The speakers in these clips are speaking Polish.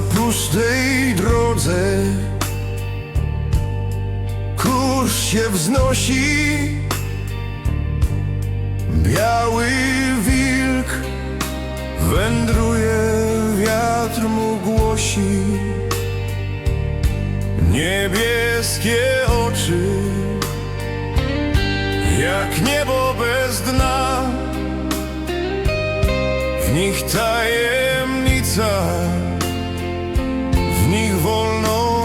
pustej drodze. Kurz się wznosi. Biały wilk Wędruje, wiatr mu głosi. Niebieskie oczy Jak niebo bez dna. W nich tajemnica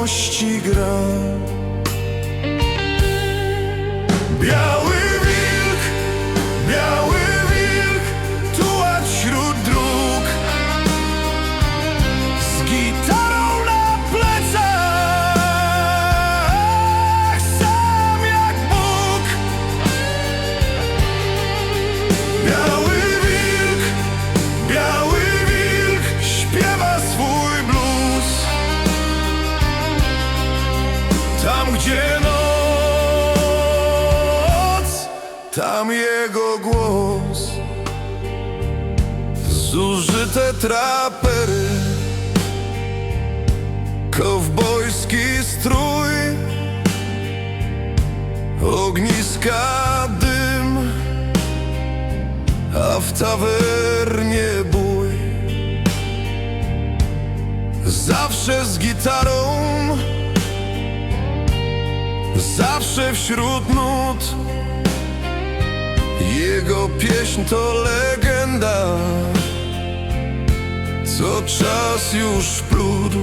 wolności gra. Biały Tam gdzie noc? Tam jego głos. Zużyte trapery. Kowbojski strój. Ogniska dym. A w tawernie bój. Zawsze z gitarą Zawsze wśród nut. Jego pieśń to legenda. Co czas już plód